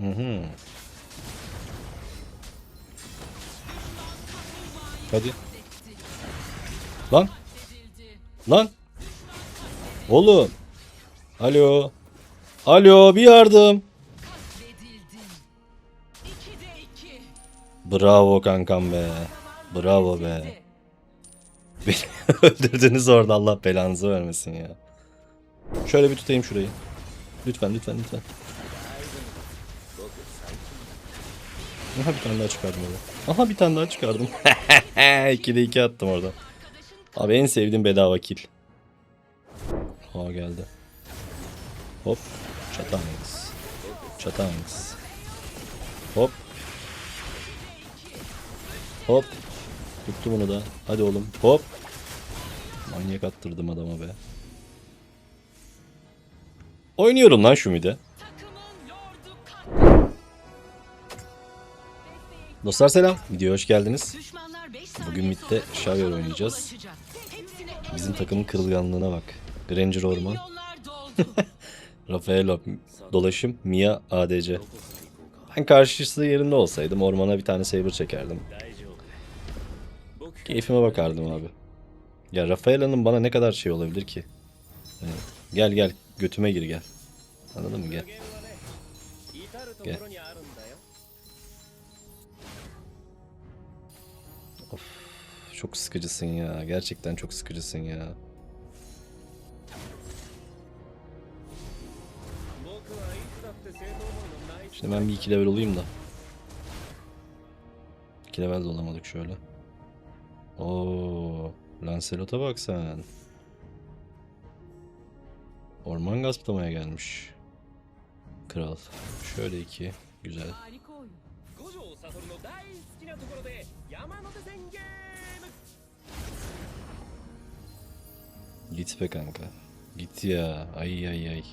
Hı. Hadi. Lan. Lan. Oğlum. Alo. Alo bir yardım. Bravo kankam be. Bravo be. Beni öldürdünüz orada Allah belanızı vermesin ya. Şöyle bir tutayım şurayı. Lütfen lütfen lütfen. Aha bir tane daha çıkardım orada. Aha bir tane daha çıkardım. 2'de 2 attım orada. Abi en sevdiğim bedava kill. Aa geldi. Hop. Çatangs. Çatangs. Hop. Hop. Tuttu bunu da. Hadi oğlum. Hop. Manyak attırdım adama be. Oynuyorum lan şu mide. Dostlar selam. Videoya hoş geldiniz. Bugün midde Xavier oynayacağız. Bizim takımın kırılganlığına bak. Granger Orman, Rafaelo dolaşım, Mia ADC. Ben karşısı yerinde olsaydım ormana bir tane saber çekerdim. Keyfime bakardım abi. Ya Rafaela'nın bana ne kadar şey olabilir ki? Yani gel gel götüme gir gel. Anladın mı gel. Gel. Çok sıkıcısın ya. Gerçekten çok sıkıcısın ya. Şimdi ben bir iki level olayım da. İki level de olamadık şöyle. Oo, Lancelot'a bak sen. Orman gasplamaya gelmiş. Kral. Şöyle iki. Güzel. git be kanka. Git ya. Ay ay ay.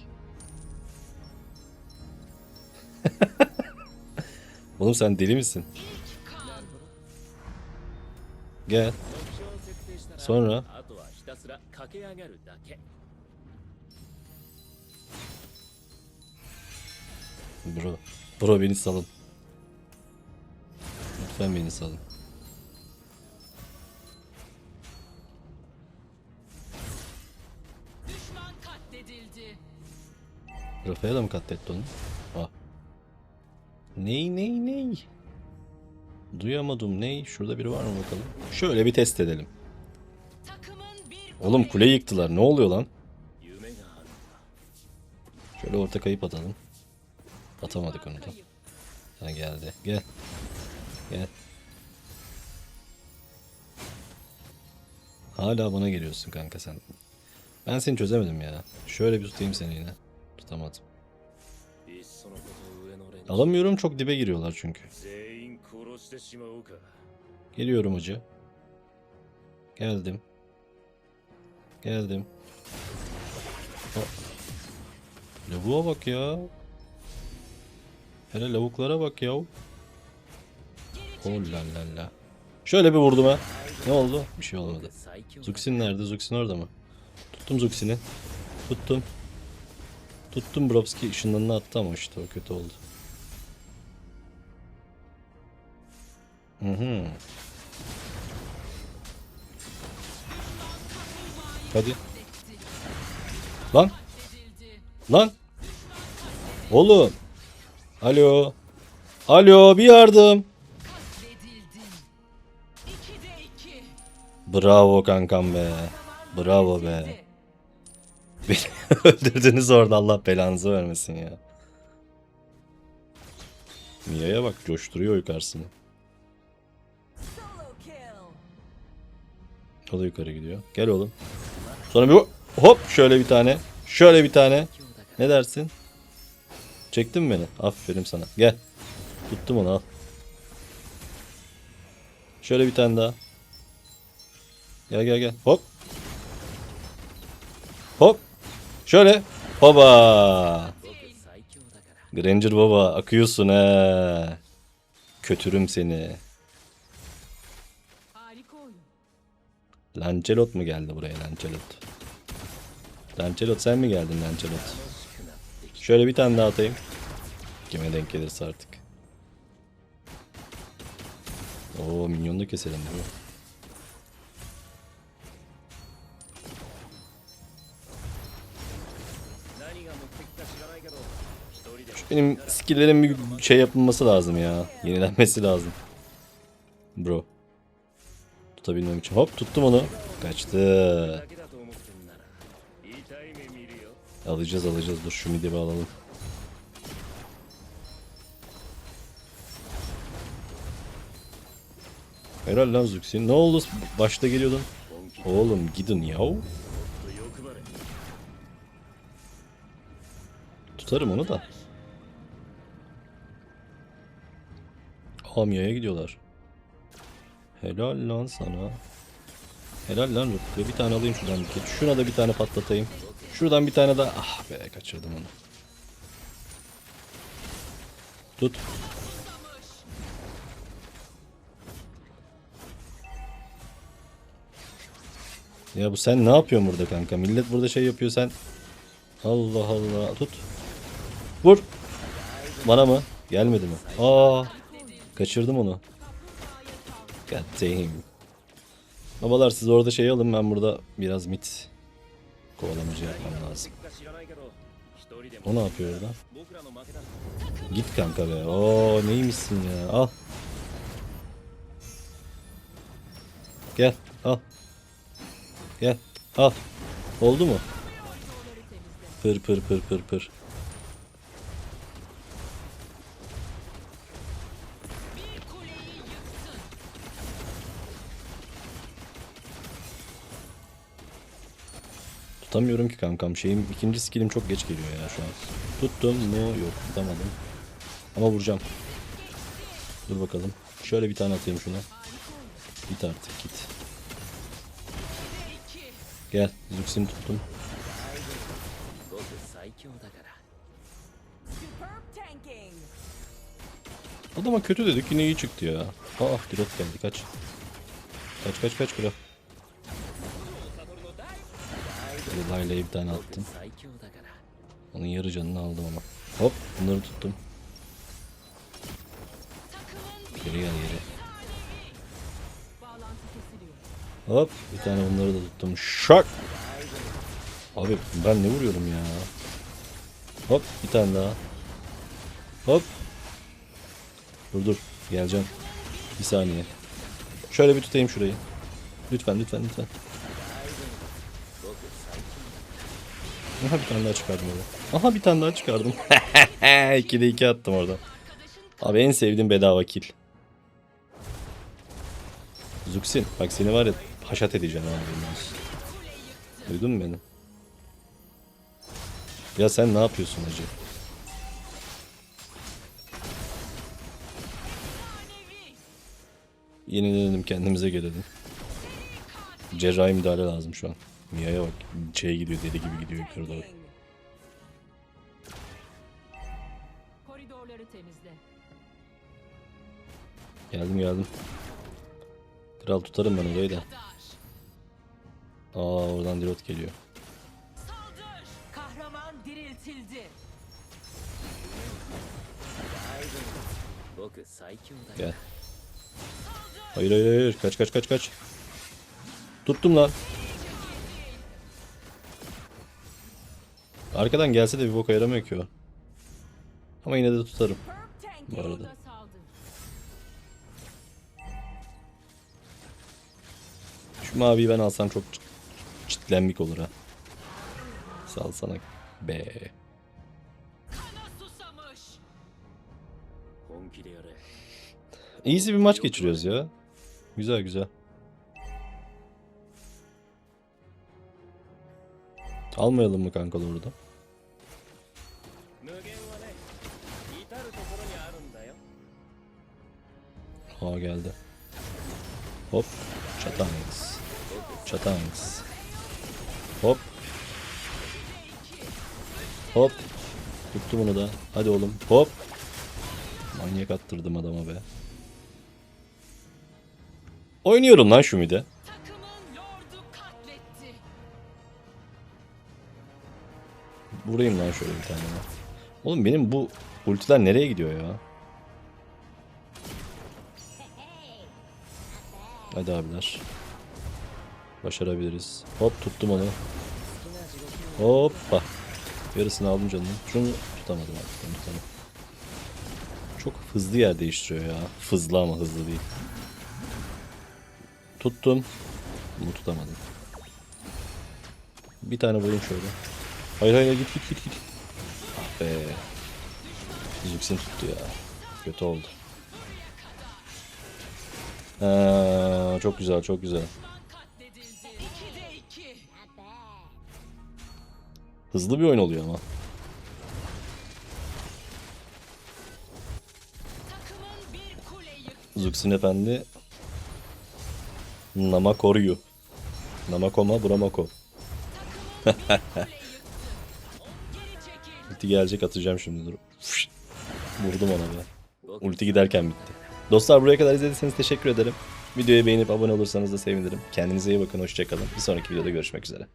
Oğlum sen deli misin? Gel. Sonra. Bro. Bro beni salın. Lütfen beni salın. Alfa'ya da mı katletti onu? Ah. Ney ney ney? Duyamadım ney? Şurada biri var mı bakalım? Şöyle bir test edelim. Oğlum kuleyi yıktılar. Ne oluyor lan? Şöyle orta kayıp atalım. Atamadık onu da. Ha geldi. Gel. Gel. Hala bana geliyorsun kanka sen. Ben seni çözemedim ya. Şöyle bir tutayım seni yine. Tutamadım. Alamıyorum çok dibe giriyorlar çünkü. Geliyorum hacı. Geldim. Geldim. Oh. Lavuğa bak ya. Hele lavuklara bak ya. Oh la. Şöyle bir vurdum ha. Ne oldu? Bir şey olmadı. Zuxin nerede? Zuxin orada mı? Tuttum Zuxin'i. Tuttum. Tuttum Brovski ışınlarını attı ama işte o kötü oldu. Hı hı. Hadi. Lan. Lan. Oğlum. Alo. Alo bir yardım. Bravo kankam be. Bravo be. Beni öldürdünüz orada Allah belanızı vermesin ya. Mia'ya bak coşturuyor yukarısını. O da yukarı gidiyor. Gel oğlum. Sonra bir hop şöyle bir tane. Şöyle bir tane. Ne dersin? Çektin mi beni? Aferin sana. Gel. Tuttum onu al. Şöyle bir tane daha. Gel gel gel. Hop. Hop. Şöyle. Baba. Granger baba akıyorsun he. Kötürüm seni. Lancelot mu geldi buraya Lancelot? Lancelot sen mi geldin Lancelot? Şöyle bir tane daha atayım. Kime denk gelirse artık. Oo minyonu da keselim değil mi? Benim skill'lerin bir şey yapılması lazım ya. Yenilenmesi lazım. Bro. Tutabilmem için. Hop tuttum onu. Kaçtı. Alacağız alacağız. Dur şu midi bağlalım. Herhal lan Zuxin. Ne oldu? Başta geliyordun. Oğlum gidin yahu. Tutarım onu da. Amya'ya gidiyorlar. Helal lan sana. Helal lan Rıfkı. Bir tane alayım şuradan bir kere. Şuna da bir tane patlatayım. Şuradan bir tane daha. Ah be kaçırdım onu. Tut. Ya bu sen ne yapıyorsun burada kanka? Millet burada şey yapıyor sen. Allah Allah. Tut. Vur. Bana mı? Gelmedi mi? Aa. Kaçırdım onu. God damn. Babalar siz orada şey alın ben burada biraz mit kovalamacı yapmam lazım. O ne yapıyor orada? Git kanka be. Oo neymişsin ya. Al. Gel. Al. Gel. Al. Oldu mu? Pır pır pır pır pır. tutamıyorum ki kankam. Şeyim ikinci skillim çok geç geliyor ya şu an. Tuttum mu? Yok tutamadım. Ama vuracağım. Dur bakalım. Şöyle bir tane atayım şuna. Git artık git. Gel. Züksini tuttum. Adama kötü dedik yine iyi çıktı ya. Ah direkt geldi kaç. Kaç kaç kaç bırak. Relay'la bir tane attım. Onun yarı canını aldım ama. Hop bunları tuttum. Geri gel geri. Hop bir tane bunları da tuttum. Şak. Abi ben ne vuruyorum ya. Hop bir tane daha. Hop. Dur dur geleceğim. Bir saniye. Şöyle bir tutayım şurayı. Lütfen lütfen lütfen. Aha bir tane daha çıkardım orada. Aha bir tane daha çıkardım. 2'de 2 attım orada. Abi en sevdiğim bedava kill. Zuksin bak seni var ya haşat edeceğim abi. Duydun mu beni? Ya sen ne yapıyorsun hacı? Yenilenelim kendimize gelelim. Cerrahi müdahale lazım şu an. Mia'ya bak şeye gidiyor deli gibi gidiyor yukarı doğru. Geldim geldim. Kral tutarım ben orayı da. Aa oradan Dirot geliyor. Gel. Hayır hayır hayır kaç kaç kaç kaç. Tuttum lan. Arkadan gelse de bir boka yaramıyor ki o. Ama yine de tutarım. Bu arada. Şu maviyi ben alsam çok çitlenmik olur ha. Sal sana be. İyisi bir maç geçiriyoruz ya. Güzel güzel. Almayalım mı kanka orada? Ha geldi. Hop. Çatangs. Çatangs. Hop. Hop. Tuttu bunu da. Hadi oğlum. Hop. Manyak attırdım adama be. Oynuyorum lan şu mide. Vurayım lan şöyle bir tane. Oğlum benim bu ultiler nereye gidiyor ya? Hadi abiler. Başarabiliriz. Hop tuttum onu. Hoppa. Yarısını aldım canım. Şunu tutamadım artık. onu Tamam. Çok hızlı yer değiştiriyor ya. Hızlı ama hızlı değil. Tuttum. Bunu tutamadım. Bir tane vurayım şöyle. Hayır hayır git git git git. Ah be. Züx'in tuttu ya. Kötü oldu. Ha, çok güzel çok güzel. Katledildi. 2'de 2. Hızlı bir oyun oluyor ama. Zux'in efendi Namakoryu. Namakoma Buramako. Ulti gelecek atacağım şimdi dur. Fışt. Vurdum ona be. Ulti giderken bitti. Dostlar buraya kadar izlediyseniz teşekkür ederim. Videoyu beğenip abone olursanız da sevinirim. Kendinize iyi bakın, hoşçakalın. Bir sonraki videoda görüşmek üzere.